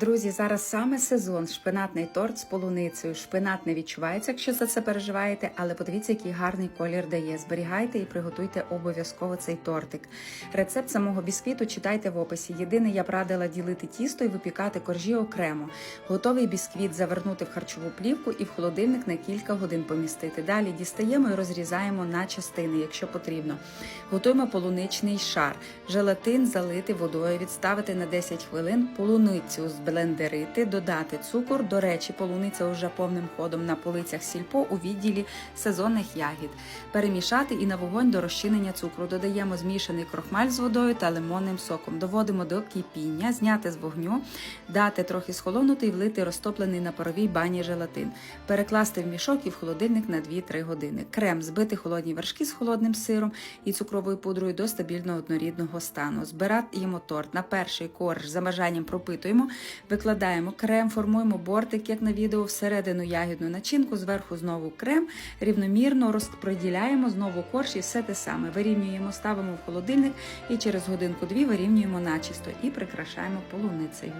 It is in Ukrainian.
Друзі, зараз саме сезон шпинатний торт з полуницею. Шпинат не відчувається, якщо за це переживаєте, але подивіться, який гарний колір дає. Зберігайте і приготуйте обов'язково цей тортик. Рецепт самого бісквіту читайте в описі. Єдине, я б радила ділити тісто і випікати коржі окремо. Готовий бісквіт завернути в харчову плівку і в холодильник на кілька годин помістити. Далі дістаємо і розрізаємо на частини, якщо потрібно. Готуємо полуничний шар. Желатин залити водою, відставити на 10 хвилин, полуницю зблендерити, додати цукор. До речі, полуниця вже повним ходом на полицях сільпо у відділі сезонних ягід. Перемішати і на вогонь до розчинення цукру. Додаємо змішаний крохмаль з водою та лимонним соком. Доводимо до кипіння, зняти з вогню, дати трохи схолонути і влити розтоплений на паровій бані желатин. Перекласти в мішок і в холодильник на 2-3 години. Крем збити холодні вершки з холодним сиром і цукровою пудрою до стабільного однорідного стану. Збираємо торт на перший корж за бажанням пропитуємо, викладаємо крем, формуємо бортик, як на відео, всередину ягідну начинку, зверху знову крем, рівномірно розподіляємо знову корж і все те саме. Вирівнюємо, ставимо в холодильник і через годинку-дві вирівнюємо начисто і прикрашаємо полуницею.